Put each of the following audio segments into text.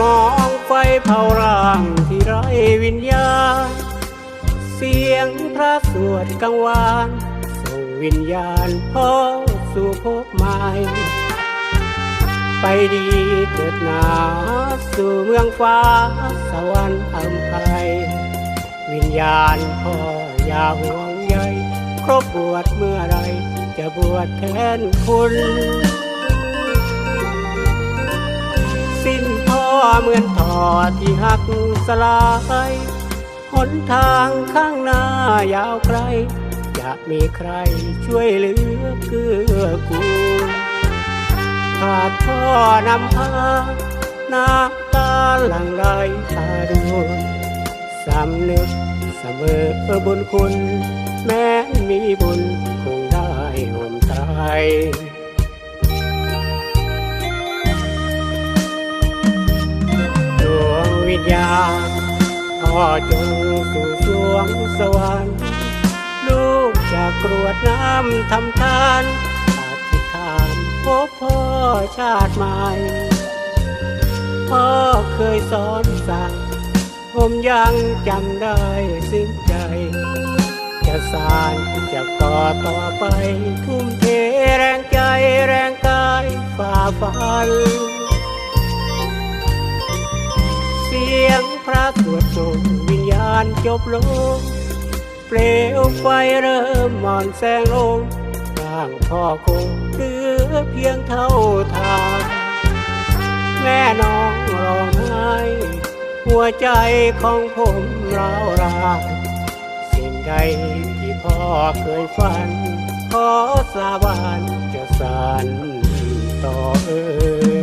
มองไฟเผาร่างที่ไร้วิญญาณ เสียงพระสวดกังวานส่งวิญญาณพ่อสู่ภพใหม่ ไปดีเถิดหนาสู่เมืองฟ้า สวรรค์อัมภัย วิญญาณพ่ออย่าห่วงใยครบบวชเมื่อไรจะบวชแทนคุณ เหมือนทอที่หักสลายหนทางข้างหน้ายาวไกล จะมีใครช่วยเหลือเกื้อกูลขาดพ่อนำพาน้ำตาหลั่งไหลตาดวงสำนึกเสมอบุญคุณ แม้มีบุญคงได้ห่วมตา ญาณพ่อจงสู่สวงสวรรค์ ลูกจะกรวดน้ำทำทานอธิษฐานพบพ่อชาติใหม่พ่อเคยสอนสั่งผมยังจำได้สิ้นใจ จะสานจะก่อต่อไป ทุ่มเทแรงใจแรงกายฝ่าฟัน สวดส่งวิญญาณจบลง เปลวไฟเริ่มหมอนแสงลงร่างพ่อคงเหลือเพียงเท่าทางแม่น้องร้องไห้หัวใจของผมร้าวรานสิ่งใดที่พ่อเคยฝัน ขอสาบานจะสานต่อเออ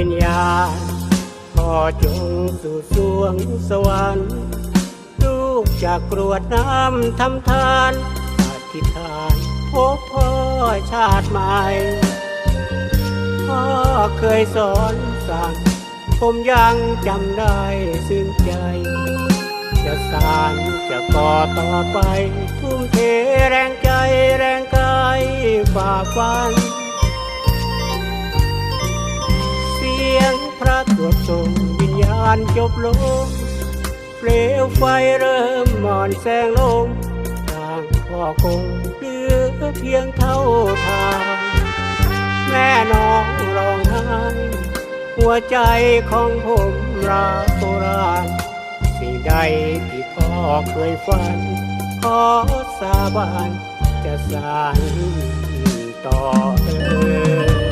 วิญญาณพ่อจงสู่สวงสวรรค์ลูกจากกรวดน้ำทำทานอธิษฐานพบพ่อชาติใหม่ พ่อเคยสอนสั่งผมยังจำได้ซึ้งใจ จะสานจะก่อต่อไป ทุ่มเทแรงใจแรงกายฝ่าฟัน พระสวดส่งวิญญาณจบลงเปลวไฟเริ่มหมอนแสงลงทางพ่อคงเหลือเพียงเท่าทางแม่น้องร้องไห้หัวใจของผมราโบราณสิ่งใดที่พ่อเคยฝัน ขอสาบานจะสานต่อเออ